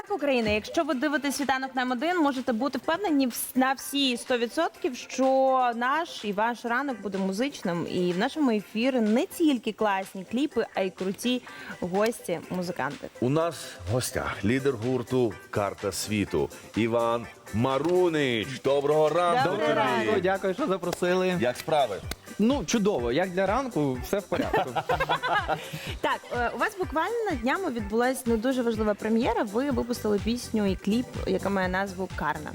ранку, Україна. Якщо ви дивитесь світанок на М1, можете бути впевнені на всі 100%, що наш і ваш ранок буде музичним. І в нашому ефірі не тільки класні кліпи, а й круті гості, музиканти. У нас в гостях лідер гурту Карта світу Іван Марунич. Доброго ранку ранок. Дякую, дякую, що запросили. Як справи? Ну, чудово, як для ранку, все в порядку. Так, е, у вас буквально днями відбулася не дуже важлива прем'єра. Ви випустили пісню і кліп, яка має назву Карна.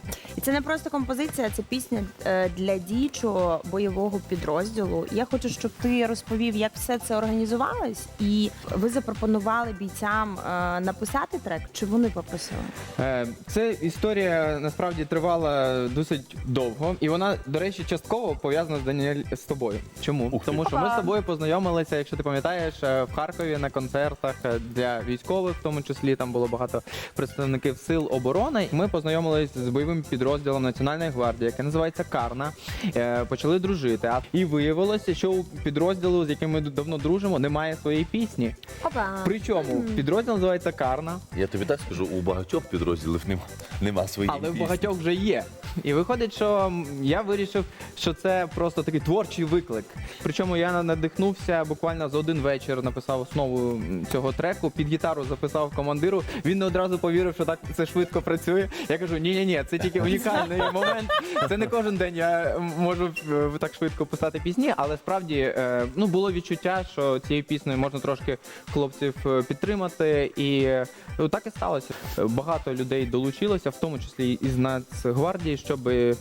Це не просто композиція, це пісня е, для діючого бойового підрозділу. Я хочу, щоб ти розповів, як все це організувалось, і ви запропонували бійцям е, написати трек, чи вони попросили? Е, Це історія насправді тривала досить довго, і вона, до речі, частково пов'язана з Даніель з тобою. Чому? Ух ти. Тому що ми з тобою познайомилися, якщо ти пам'ятаєш, е, в Харкові на концертах е, для військових, в тому числі там було багато представників сил оборони. Ми познайомилися з бойовим підрозділом Національної гвардії, яке називається Карна. Е, Почали дружити. І виявилося, що у підрозділу, з яким ми давно дружимо, немає своєї пісні. Опа. Причому підрозділ називається Карна. Я тобі так скажу, у багатьох підрозділів нема, нема своєї Але в пісні. багатьох вже є. І виходить, що я вирішив, що це просто такий творчий виклик. Причому я надихнувся буквально за один вечір, написав основу цього треку, під гітару записав командиру. Він не одразу повірив, що так це швидко працює. Я кажу: ні, ні, це тільки унікальний момент. Це не кожен день я можу е, так швидко писати пісні, але справді е, ну було відчуття, що цією піснею можна трошки хлопців е, підтримати. І е, так і сталося. Е, Багато людей долучилося, в тому числі із Нацгвардії, щоб е,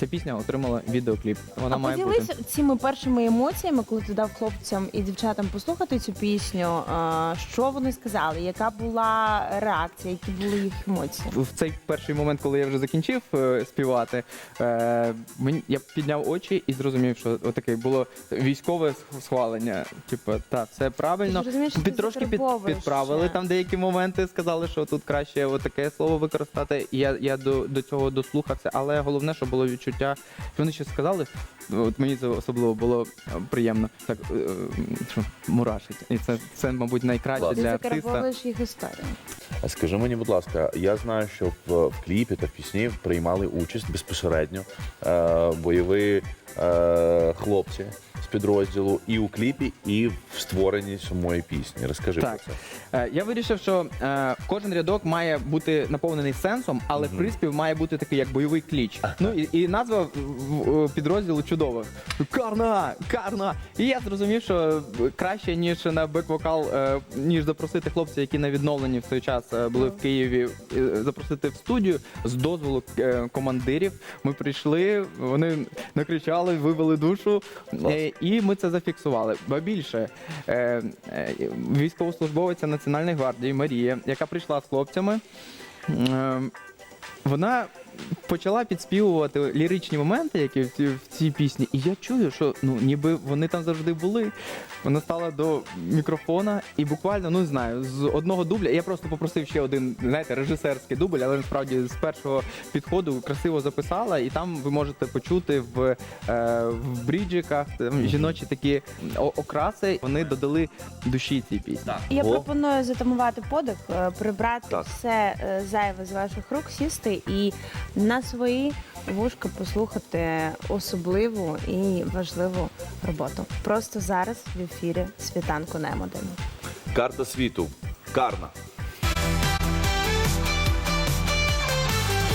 ця пісня отримала відеокліп. Вона а має бути. цими першими емоціями, коли ти дав хлопцям і дівчатам послухати цю пісню. Що вони сказали? Яка була реакція? Які були їх емоції? В цей перший момент, коли я вже закінчив е, співати, е, мені я підняв очі і зрозумів, що отаке було військове схвалення. Типу, так, все правильно. Ти ж розумієш, що ти трошки під, підправили ще. там деякі моменти, сказали, що тут краще отаке слово використати. І я, я до, до цього дослухався. Але головне, що було відчуття, що вони ще сказали. От мені це особливо було е, приємно. Так е, е, що мурашить. І це, це мабуть, найкраще Ти для артиста. закарбовуєш їх історію. Скажи мені, будь ласка, я знаю, що в, в кліпі та в пісні приймали участь безпосередньо е, бойові е, хлопці з підрозділу і у кліпі, і в створенні самої пісні. Розкажи Так. про це. Е, Я вирішив, що е, кожен рядок має бути наповнений сенсом, але приспів має бути такий як бойовий кліч. Ну і, і назва в- в- підрозділу чудова. Карна! Карна! І я зрозумів, що краще ніж на бек-вокал, е, ніж запросити хлопців, які на відновленні в той час е, були в Києві, е, запросити в студію з дозволу е, командирів. Ми прийшли, вони накричали, вивели душу, е, і ми це зафіксували. Ба більше е, е, військовослужбовиця Національної гвардії Марія, яка прийшла з хлопцями. е, Вона почала підспівувати ліричні моменти, які в цій, в цій пісні, і я чую, що ну ніби вони там завжди були. Вона стала до мікрофона і буквально, ну не знаю, з одного дубля. Я просто попросив ще один, знаєте, режисерський дубль, але насправді з першого підходу красиво записала, і там ви можете почути в, е, в бріджиках там, жіночі такі окраси. Вони додали душі цій пісні. Я О. пропоную затамувати подих, е, прибрати Так. все е, зайве з ваших рук, сісти і на свої вушка послухати особливу і важливу роботу. Просто зараз в ефірі світанку на М1. Карта світу. Карна.